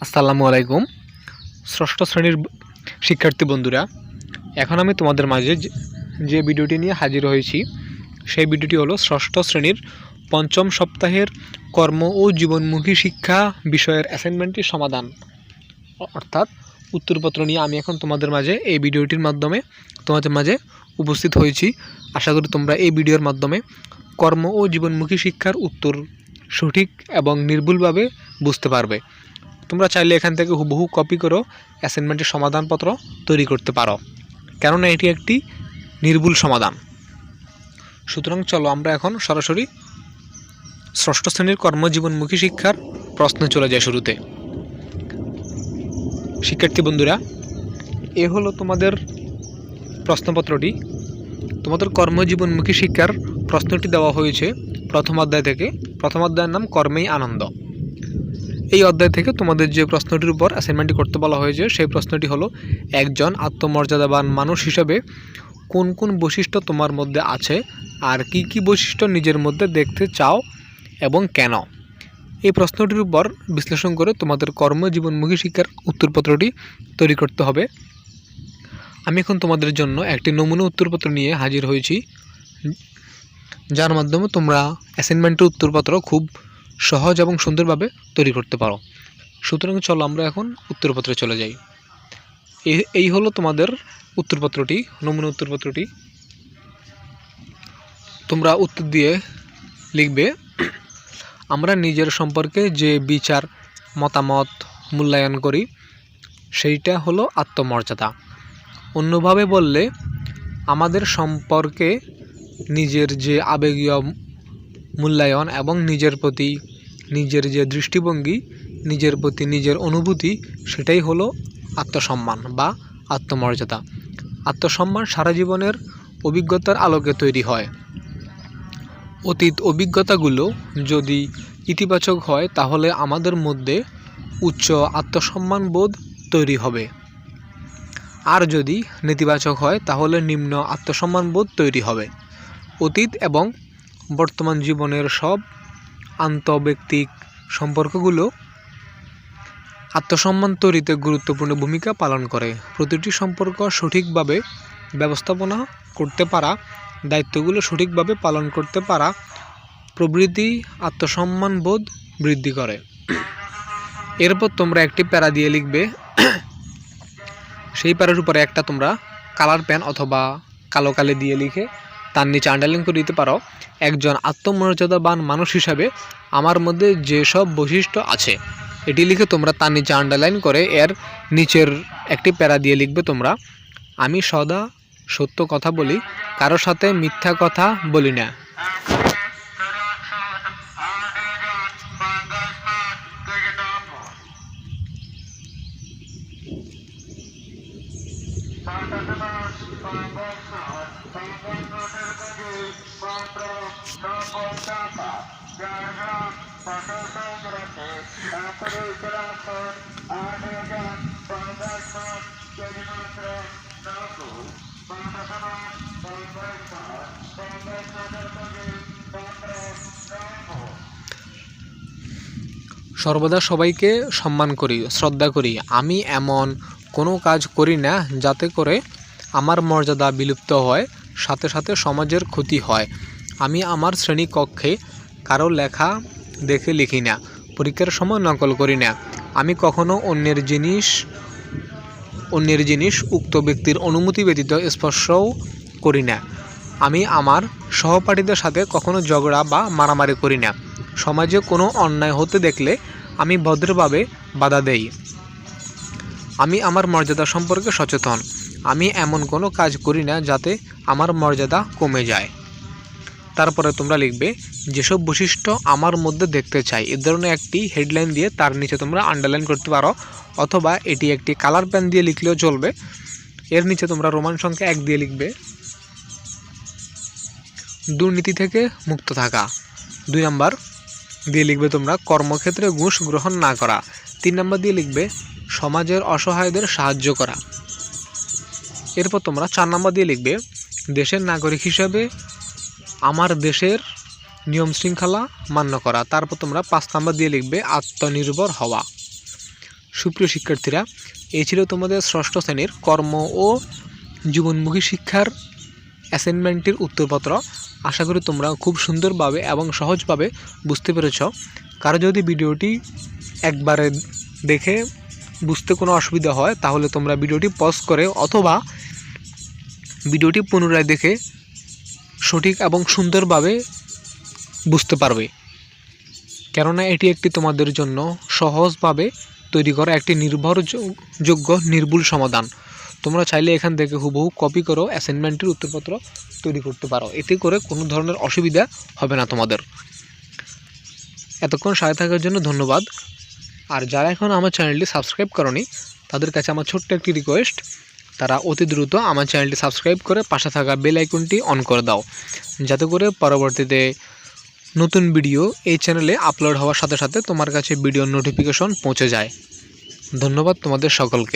আসসালামু আলাইকুম। ষষ্ঠ শ্রেণির শিক্ষার্থী বন্ধুরা, এখন আমি তোমাদের মাঝে যে- ভিডিওটি নিয়ে হাজির হয়েছি, সেই ভিডিওটি হলো ষষ্ঠ শ্রেণির পঞ্চম সপ্তাহের কর্ম ও জীবনমুখী শিক্ষা বিষয়ের অ্যাসাইনমেন্টটির সমাধান। অর্থাৎ উত্তরপত্র নিয়ে আমি এখন তোমাদের মাঝে এই ভিডিওটির মাধ্যমে তোমাদের মাঝে উপস্থিত হয়েছি। আশা করি তোমরা এই ভিডিওর মাধ্যমে কর্ম ও জীবনমুখী শিক্ষার উত্তর সঠিক এবং নির্ভুলভাবে বুঝতে পারবে। তোমরা চাইলে এখান থেকে হুবহু কপি করো অ্যাসাইনমেন্টের সমাধানপত্র তৈরি করতে পারো। কেননা এটি একটি নির্ভুল সমাধান। সুতরাং চলো আমরা এখন সরাসরি ষষ্ঠ শ্রেণির কর্মজীবনমুখী শিক্ষার প্রশ্নে চলে যায় শুরুতে। শিক্ষার্থী বন্ধুরা, এ হলো তোমাদের প্রশ্নপত্রটি। তোমাদের কর্মজীবনমুখী শিক্ষার প্রশ্নটি দেওয়া হয়েছে প্রথম অধ্যায় থেকে। প্রথম অধ্যায়ের নাম কর্মেই আনন্দ। এই অধ্যায় থেকে তোমাদের যে প্রশ্নটির উপর অ্যাসাইনমেন্টটি করতে বলা হয়েছে, সেই প্রশ্নটি হলো, একজন আত্মমর্যাদাবান মানুষ হিসেবে কোন কোন বৈশিষ্ট্য তোমার মধ্যে আছে? আর কি কি বৈশিষ্ট্য নিজের মধ্যে দেখতে চাও এবং কেন? এই প্রশ্নটির উপর বিশ্লেষণ করে তোমাদের কর্মজীবনমুখী শিক্ষার উত্তরপত্রটি তৈরি করতে হবে। আমি এখন তোমাদের জন্য একটি নমুনা উত্তরপত্র নিয়ে হাজির হয়েছি। যার মাধ্যমে তোমরা অ্যাসাইনমেন্টের উত্তরপত্র খুব সহজ এবং সুন্দরভাবে তৈরি করতে পারো। সুতরাং চলো আমরা এখন উত্তরপত্রে চলে যাই। এই হলো তোমাদের উত্তরপত্রটি, নমুনা উত্তরপত্রটি। তোমরা উত্তর দিয়ে লিখবে, আমরা নিজের সম্পর্কে যে বিচার, মতামত, মূল্যায়ন করি, সেইটা হলো আত্মমর্যাদা। অন্যভাবে বললে, আমাদের সম্পর্কে নিজের যে আবেগীয় মূল্যায়ন এবং নিজের প্রতি নিজের যে দৃষ্টিভঙ্গি, নিজের প্রতি নিজের অনুভূতি, সেটাই হলো আত্মসম্মান বা আত্মমর্যাদা। আত্মসম্মান সারা জীবনের অভিজ্ঞতার আলোকে তৈরি হয়। অতীত অভিজ্ঞতাগুলো যদি ইতিবাচক হয়, তাহলে আমাদের মধ্যে উচ্চ আত্মসম্মান বোধ তৈরি হবে। আর যদি নেতিবাচক হয়, তাহলে নিম্ন আত্মসম্মান বোধ তৈরি হবে। অতীত এবং বর্তমান জীবনের সব আন্তঃব্যক্তিক সম্পর্কগুলো আত্মসম্মান তৈরিতে গুরুত্বপূর্ণ ভূমিকা পালন করে। প্রতিটি সম্পর্ক সঠিকভাবে ব্যবস্থাপনা করতে পারা, দায়িত্বগুলো সঠিকভাবে পালন করতে পারা প্রবৃত্তি আত্মসম্মান বোধ বৃদ্ধি করে। এরপর তোমরা একটি প্যারা দিয়ে লিখবে, সেই প্যারার উপরে একটা তোমরা কালার পেন অথবা কালো কালি দিয়ে লিখে তার নিচে আন্ডারলাইন করে দিতে পারো, একজন আত্মমর্যাদাবান মানুষ হিসাবে আমার মধ্যে যেসব বৈশিষ্ট্য আছে, এটি লিখে তোমরা তার নিচে আন্ডারলাইন করে এর নিচের একটি প্যারা দিয়ে লিখবে তোমরা, আমি সদা সত্য কথা বলি কারোর সাথে মিথ্যা কথা বলি না। সর্বদা সবাইকে সম্মান করি, শ্রদ্ধা করি। আমি এমন কোনো কাজ করি না যাতে করে আমার মর্যাদা বিলুপ্ত হয়, সাথে সাথে সমাজের ক্ষতি হয়। আমি আমার শ্রেণীকক্ষে কারও লেখা দেখে লিখি না পরীক্ষার সময় নকল করি না আমি কখনো অন্যের জিনিস অন্যের জিনিস উক্ত ব্যক্তির অনুমতি ব্যতীত স্পর্শও করি না আমি আমার সহপাঠীদের সাথে কখনো ঝগড়া বা মারামারি করি না সমাজে কোনো অন্যায় হতে দেখলে আমি ভদ্রভাবে বাধা দেই। আমি আমার মর্যাদা সম্পর্কে সচেতন। আমি এমন কোনো কাজ করি না যাতে আমার মর্যাদা কমে যায়। তারপরে তোমরা লিখবে, যেসব বৈশিষ্ট্য আমার মধ্যে দেখতে চাই, এ ধরনের একটি হেডলাইন দিয়ে তার নিচে তোমরা আন্ডারলাইন করতে পারো, অথবা এটি একটি কালার পেন দিয়ে লিখলেও চলবে। এর নিচে তোমরা রোমান সংখ্যা এক দিয়ে লিখবে, দুর্নীতি থেকে মুক্ত থাকা। দুই নাম্বার, দিয়ে লিখবে তোমরা, কর্মক্ষেত্রে ঘুষ গ্রহণ না করা। তিন নাম্বার দিয়ে লিখবে, সমাজের অসহায়দের সাহায্য করা। এরপর তোমরা চার নাম্বার দিয়ে লিখবে, দেশের নাগরিক হিসাবে আমার দেশের নিয়ম শৃঙ্খলা মান্য করা। তারপর তোমরা পাঁচ নাম্বার দিয়ে লিখবে, আত্মনির্ভর হওয়া। সুপ্রিয় শিক্ষার্থীরা, এই ছিল তোমাদের ষষ্ঠ শ্রেণির কর্ম ও জীবনমুখী শিক্ষার অ্যাসাইনমেন্টের উত্তরপত্র। আশা করি তোমরা খুব সুন্দরভাবে এবং সহজভাবে বুঝতে পেরেছ। কারও যদি ভিডিওটি একবারে দেখে বুঝতে কোনো অসুবিধা হয়, তাহলে তোমরা ভিডিওটি পজ করে অথবা ভিডিওটি পুনরায় দেখে সঠিক এবং সুন্দরভাবে বুঝতে পারবে। কেননা এটি একটি তোমাদের জন্য সহজভাবে তৈরি করা একটি নির্ভরযোগ্য, নির্ভুল সমাধান। তোমরা চাইলে এখান থেকে হুবহু কপি করো অ্যাসাইনমেন্টের উত্তরপত্র তৈরি করতে পারো। এতে করে কোনো ধরনের অসুবিধা হবে না তোমাদের। এতক্ষণ সাথে থাকার জন্য ধন্যবাদ। আর যারা এখন আমার চ্যানেলটি সাবস্ক্রাইব করনি, তাদের কাছে আমার ছোট্ট একটি রিকোয়েস্ট তারা অতি দ্রুত আমার চ্যানেলটি সাবস্ক্রাইব করে পাশে থাকা বেল আইকনটি অন করে দাও। যাতে করে পরবর্তীতে নতুন ভিডিও এই চ্যানেলে আপলোড হওয়ার সাথে সাথে তোমার কাছে ভিডিও নোটিফিকেশন পৌঁছে যায়। ধন্যবাদ তোমাদের সকলকে।